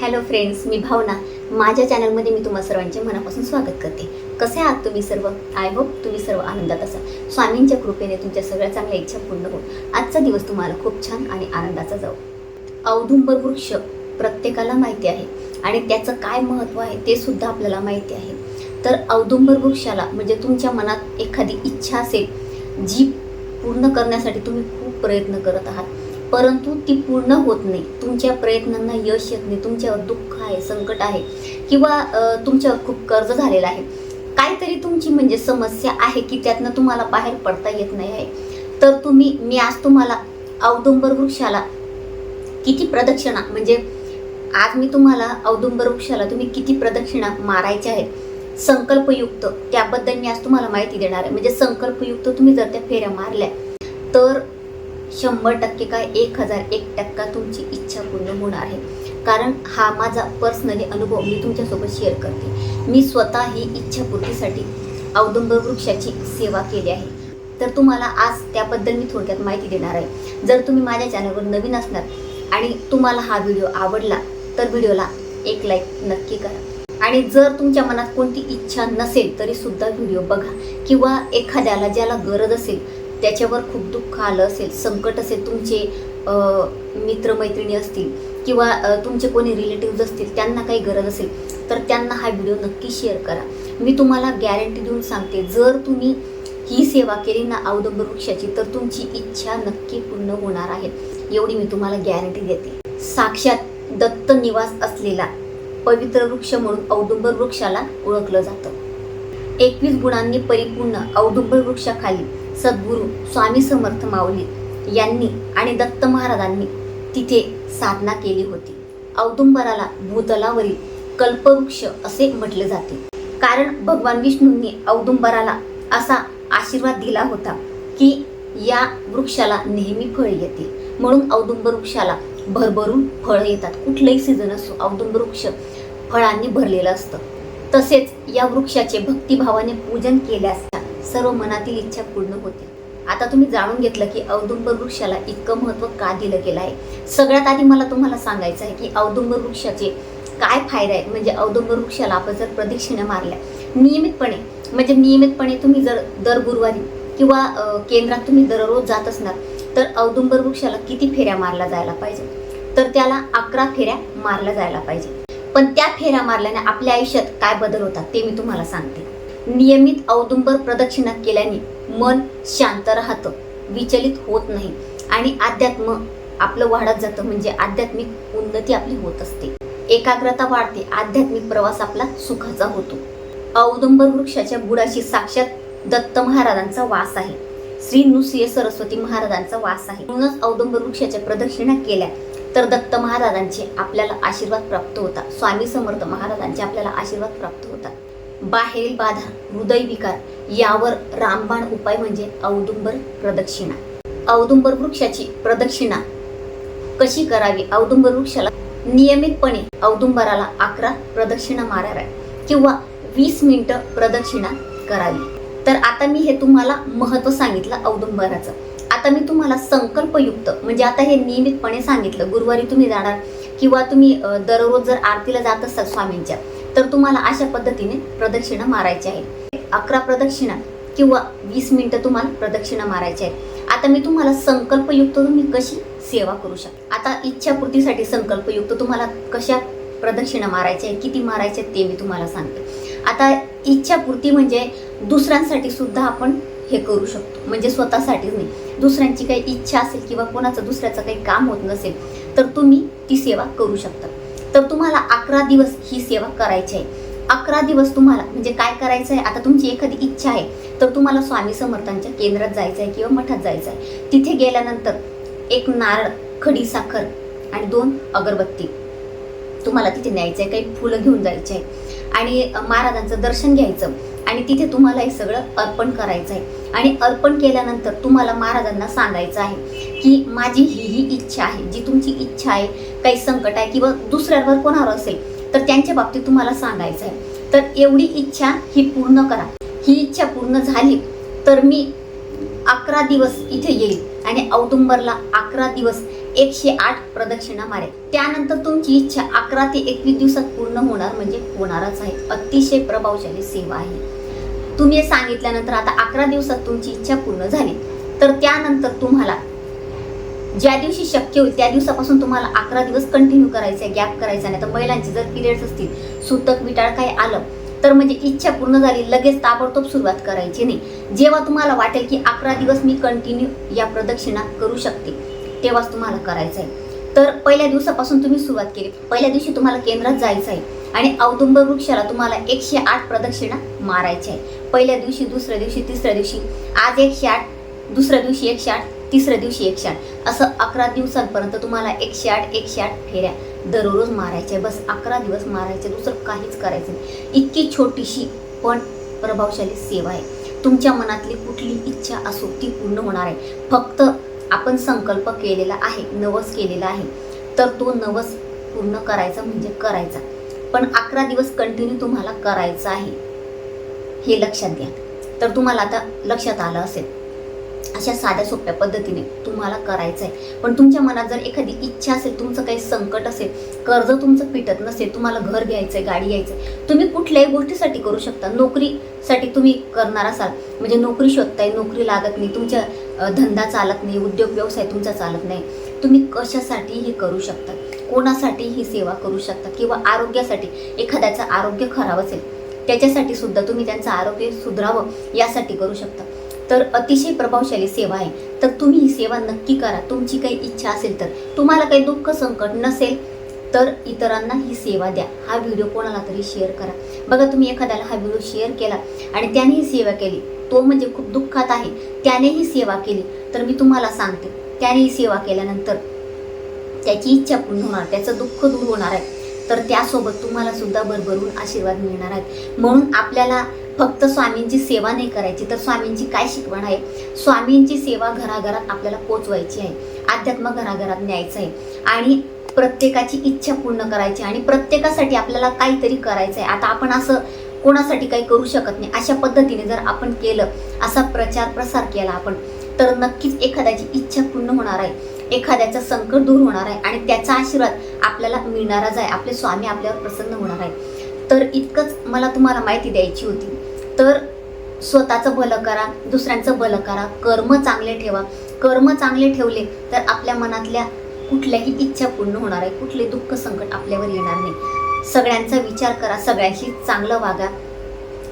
Hello friends मी भावना. माझ्या चॅनलमध्ये मी तुम्हा सर्वांचे मनापासून स्वागत करते. कसे आहात तुम्ही सर्व? आय होप तुम्ही सर्व आनंदात असाल. स्वामींच्या कृपेने तुमच्या सगळ्या चांगल्या इच्छा पूर्ण हो आजचा दिवस तुम्हाला खूप छान आणि आनंदाचा जाऊ औदुंबर वृक्ष प्रत्येकाला माहिती आहे आणि त्याचं काय महत्त्व आहे ते सुद्धा आपल्याला माहिती आहे. तर औदुंबर वृक्षाला म्हणजे तुमच्या मनात एखादी इच्छा असेल जी पूर्ण करण्यासाठी तुम्ही खूप प्रयत्न करत आहात परंतु ती पूर्ण होत नाही. तुमच्या प्रयत्नांना यश येत नाही. तुमच्यावर दुःख आहे संकट आहे किंवा तुमच्यावर खूप कर्ज झालेलं आहे. काहीतरी तुमची म्हणजे समस्या आहे की त्यातनं तुम्हाला बाहेर पडता येत नाही आहे. तर तुम्ही मी आज तुम्हाला औदुंबर वृक्षाला किती प्रदक्षिणा म्हणजे आज मी तुम्हाला औदुंबर वृक्षाला तुम्ही किती प्रदक्षिणा मारायच्या आहेत संकल्पयुक्त त्याबद्दल मी आज तुम्हाला माहिती देणार आहे. म्हणजे संकल्पयुक्त तुम्ही जर त्या फेऱ्या मारल्या तर शंभर टक्के काय एक हजार एक टक्का तुमची इच्छा पूर्ण होणार आहे. कारण हा माझा पर्सनली अनुभव मी तुमच्यासोबत शेअर करते. मी स्वतः ही इच्छापूर्तीसाठी औदुंबर वृक्षाची सेवा केली आहे. तर तुम्हाला आज त्याबद्दल मी थोडक्यात माहिती देणार आहे. जर तुम्ही माझ्या चॅनलवर नवीन असणार आणि तुम्हाला हा व्हिडिओ आवडला तर व्हिडिओला एक लाईक नक्की करा. आणि जर तुमच्या मनात कोणती इच्छा नसेल तरी सुद्धा व्हिडिओ बघा. किंवा एखाद्याला ज्याला गरज असेल त्याच्यावर खूप दुःख आलं असेल संकट असेल तुमचे मित्रमैत्रिणी असतील किंवा तुमचे कोणी रिलेटिव्ज असतील त्यांना काही गरज असेल तर त्यांना हा व्हिडिओ नक्की शेअर करा. मी तुम्हाला गॅरंटी देऊन सांगते जर तुम्ही ही सेवा केली ना औदंबर वृक्षाची तर तुमची इच्छा नक्की पूर्ण होणार आहे. एवढी मी तुम्हाला गॅरंटी देते. साक्षात दत्त निवास असलेला पवित्र वृक्ष म्हणून औदुंबर वृक्षाला ओळखलं जातं. एकवीस गुणांनी परिपूर्ण औदुंबर वृक्षाखाली सद्गुरू स्वामी समर्थ माऊली यांनी आणि दत्त महाराजांनी तिथे साधना केली होती. औदुंबराला भूतलावरील कल्पवृक्ष असे म्हटले जाते. कारण भगवान विष्णूंनी औदुंबराला असा आशीर्वाद दिला होता की या वृक्षाला नेहमी फळ येते. म्हणून औदुंबर वृक्षाला भरभरून फळं येतात. कुठलंही सीझन असो औदुंबर वृक्ष फळांनी भरलेलं असतं. तसेच या वृक्षाचे भक्तिभावाने पूजन केल्यास सर्व मनातील इच्छा पूर्ण होते आता तुम्ही जाणून घेतलं की औदुंबर वृक्षाला इतकं महत्त्व का दिलं गेलं आहे? सगळ्यात आधी मला तुम्हाला सांगायचं आहे की औदुंबर वृक्षाचे काय फायदे आहेत? म्हणजे औदुंबर वृक्षाला आपण जर प्रदक्षिणा मारल्या नियमितपणे म्हणजे नियमितपणे तुम्ही जर दर गुरुवारी किंवा केंद्रात तुम्ही दररोज जात असणार तर औदुंबर वृक्षाला किती फेऱ्या मारल्या जायला पाहिजे? तर त्याला अकरा फेऱ्या मारल्या जायला पाहिजे. पण त्या फेऱ्या मारल्याने आपल्या आयुष्यात काय बदल होतात ते मी तुम्हाला सांगते. नियमित औदुंबर प्रदक्षिणा केल्याने मन शांत राहतं विचलित होत नाही आणि अध्यात्म आपलं वाढत जातं म्हणजे आध्यात्मिक उन्नती आपली होत असते. एकाग्रता वाढते आध्यात्मिक प्रवास आपला सुखाचा होतो. औदुंबर वृक्षाच्या बुडाशी साक्षात दत्त महाराजांचा वास आहे. श्री नृसिंह सरस्वती महाराजांचा वास आहे. म्हणूनच औदुंबर वृक्षाच्या प्रदक्षिणा केल्या तर दत्त महाराजांचे आपल्याला आशीर्वाद प्राप्त होतात. स्वामी समर्थ महाराजांचे आपल्याला आशीर्वाद प्राप्त होतात. बाहेरील बाधा हृदयविकार यावर रामबाण उपाय म्हणजे औदुंबर प्रदक्षिणा. औदुंबर वृक्षाची प्रदक्षिणा कशी करावी? औदुंबर वृक्षाला नियमितपणे औदुंबराला अकरा प्रदक्षिणा माराव्या किंवा वीस मिनिटं प्रदक्षिणा करावी. तर आता मी हे तुम्हाला महत्त्व सांगितलं औदुंबराचं. आता मी तुम्हाला संकल्पयुक्त म्हणजे आता हे नियमितपणे सांगितलं गुरुवारी तुम्ही जाणार किंवा तुम्ही दररोज जर आरतीला जात असाल स्वामींच्या तर तुम्हाला अशा पद्धतीने प्रदक्षिणा मारायची आहे अकरा प्रदक्षिणा किंवा वीस मिनिटं तुम्हाला प्रदक्षिणा मारायची आहेत. आता मी तुम्हाला संकल्पयुक्त तुम्ही कशी सेवा करू शकता? आता इच्छापूर्तीसाठी संकल्पयुक्त तुम्हाला कशा प्रदक्षिणा मारायच्या आहे किती मारायचे आहेत ते मी तुम्हाला सांगते. आता इच्छापूर्ती म्हणजे दुसऱ्यांसाठी सुद्धा आपण हे करू शकतो. म्हणजे स्वतःसाठीच नाही. दुसऱ्यांची काही इच्छा असेल किंवा कोणाचं दुसऱ्याचं काही काम होत नसेल तर तुम्ही ती सेवा करू शकता. तुम्हाला अकरा दिवस ही सेवा करायची आहे. अकरा दिवस तुम्हाला म्हणजे काय करायचं आहे? आता तुमची एखादी इच्छा आहे तर तुम्हाला स्वामी समर्थांच्या केंद्रात जायचं आहे किंवा मठात जायचं आहे तिथे गेल्यानंतर एक नारळ खडी साखर आणि दोन अगरबत्ती तुम्हाला तिथे न्यायचं आहे काही फुलं घेऊन जायचे आहे आणि महाराजांचं दर्शन घ्यायचं आणि तिथे तुम्हाला हे सगळं अर्पण करायचं आहे. आणि अर्पण केल्यानंतर तुम्हाला महाराजांना सांगायचं आहे की माझी ही ही इच्छा आहे जी तुमची इच्छा आहे काही संकट आहे किंवा दुसऱ्यावर कोणावर असेल तर त्यांच्या बाबतीत तुम्हाला सांगायचं आहे. तर एवढी इच्छा ही पूर्ण करा. ही इच्छा पूर्ण झाली तर मी अकरा दिवस इथे येईल आणि औदुंबरला अकरा दिवस एकशे आठ प्रदक्षिणा मारेल. त्यानंतर तुमची इच्छा अकरा ते एकवीस दिवसात पूर्ण होणार म्हणजे होणारच आहे. अतिशय प्रभावशाली सेवा आहे तुम्ही सांगितल्यानंतर आता अकरा दिवसात तुमची इच्छा पूर्ण झाली. तर त्यानंतर तुम्हाला ज्या दिवशी शक्य होईल त्या दिवसापासून तुम्हाला अकरा दिवस कंटिन्यू करायचं आहे गॅप करायचा नाही. तर महिलांचे जर पिरियड्स असतील सुतक विटाळ काही आलं तर म्हणजे इच्छा पूर्ण झाली लगेच ताबडतोब सुरुवात करायची नाही. जेव्हा तुम्हाला वाटेल की अकरा दिवस मी कंटिन्यू या प्रदक्षिणा करू शकते तेव्हाच तुम्हाला करायचं आहे तर पहिल्या दिवसापासून तुम्ही सुरुवात केली. पहिल्या दिवशी तुम्हाला केंद्रात जायचं आहे आणि औदुंब वृक्षाला तुम्हाला एकशे आठ प्रदक्षिणा मारायच्या आहे पहिल्या दिवशी दुसऱ्या दिवशी तिसऱ्या दिवशी आज एकशे आठ दुसऱ्या दिवशी एकशे आठ. तिसऱ्या दिवशी एकशे आठ असं अकरा दिवसांपर्यंत तुम्हाला एकशे आठ एकशे आठ फेऱ्या दररोज मारायच्या बस अकरा दिवस मारायचे दुसरं काहीच करायचं नाही. इतकी छोटीशी पण प्रभावशाली सेवा आहे. तुमच्या मनातली कुठली इच्छा असो ती पूर्ण होणार आहे. फक्त आपण संकल्प केलेला आहे नवस केलेला आहे. तर तो नवस पूर्ण करायचा म्हणजे करायचा. पण अकरा दिवस कंटिन्यू तुम्हाला करायचं आहे हे लक्षात घ्या. तर तुम्हाला आता लक्षात आलं असेल अशा साध्या सोप्या पद्धतीने तुम्हाला करायचं आहे पण तुमच्या मनात जर एखादी इच्छा असेल तुमचं काही संकट असेल कर्ज तुमचं पिटत नसेल तुम्हाला घर घ्यायचं आहे गाडी घ्यायचं आहे तुम्ही कुठल्याही गोष्टीसाठी करू शकता. नोकरीसाठी तुम्ही करणार असाल म्हणजे नोकरी शोधताय नोकरी लागत नाही तुमच्या धंदा चालत नाही उद्योग व्यवसाय तुमचा चालत नाही. तुम्ही कशासाठी हे करू शकता. कोणासाठी ही सेवा करू शकता किंवा आरोग्यासाठी एखाद्याचं आरोग्य खराब असेल त्याच्यासाठी सुद्धा तुम्ही त्यांचं आरोग्य सुधारावं यासाठी करू शकता. तर अतिशय प्रभावशाली सेवा आहे. तर तुम्ही ही सेवा नक्की करा. तुमची काही इच्छा असेल तर. तुम्हाला काही दुःख संकट नसेल तर इतरांना ही सेवा द्या. हा व्हिडिओ कोणाला तरी शेअर करा. बघा तुम्ही एखाद्याला हा व्हिडिओ शेअर केला आणि त्याने ही सेवा केली. तो म्हणजे खूप दुःखात आहे. त्याने ही सेवा केली. तर मी तुम्हाला सांगते. त्याने ही सेवा केल्यानंतर त्याची इच्छा पूर्ण होणार. त्याचं दुःख दूर होणार आहे. तर त्यासोबत तुम्हाला सुद्धा भरभरून आशीर्वाद मिळणार आहेत म्हणून आपल्याला फक्त स्वामींची सेवा नाही करायची तर स्वामींची काय शिकवण आहे? स्वामींची सेवा घराघरात आपल्याला पोचवायची आहे. अध्यात्म घराघरात न्यायचं आहे. आणि प्रत्येकाची इच्छा पूर्ण करायची आणि प्रत्येकासाठी आपल्याला काहीतरी करायचं आहे आता आपण असं कोणासाठी काही करू शकत नाही. अशा पद्धतीने जर आपण केलं असा प्रचार प्रसार केला आपण तर नक्कीच एखाद्याची इच्छा पूर्ण होणार आहे. एखाद्याचं संकट दूर होणार आहे. आणि त्याचा आशीर्वाद आपल्याला मिळणारच आहे. आपले स्वामी आपल्यावर प्रसन्न होणार आहे तर इतकंच मला तुम्हाला माहिती द्यायची होती. तर स्वतःचं भलं करा दुसऱ्यांचं भलं करा कर्म चांगले ठेवा. कर्म चांगले ठेवले तर आपल्या मनातल्या कुठल्याही इच्छा पूर्ण होणार आहे कुठले दुःख संकट आपल्यावर येणार नाही. सगळ्यांचा विचार करा सगळ्यांशी चांगलं वागा.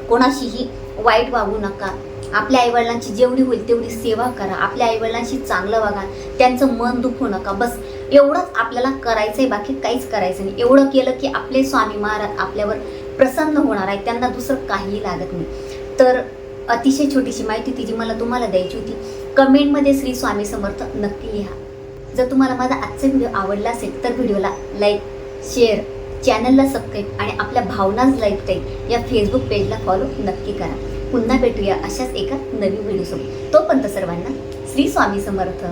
कोणाशीही वाईट वागू नका. आपल्या आईवडिलांची जेवढी होईल तेवढी सेवा करा. आपल्या आईवडिलांशी चांगलं वागा. त्यांचं मन दुखू नका. बस एवढंच आपल्याला करायचं आहे बाकी काहीच करायचं नाही. एवढं केलं की आपले स्वामी महाराज आपल्यावर प्रसन्न होणार आहे त्यांना दुसरं काहीही लागत नाही. तर अतिशय छोटीशी माहिती ती जी मला तुम्हाला द्यायची होती. कमेंटमध्ये श्री स्वामी समर्थ नक्की लिहा. जर तुम्हाला माझा आजचा व्हिडिओ आवडला असेल तर व्हिडिओला लाईक शेअर चॅनलला सबस्क्राईब आणि आपल्या भावनाच लाईफस्टाईल या फेसबुक पेजला फॉलो नक्की करा. पुन्हा भेटूया अशाच एका नवीन व्हिडिओसोबत. तोपर्यंत सर्वांना श्री स्वामी समर्थ.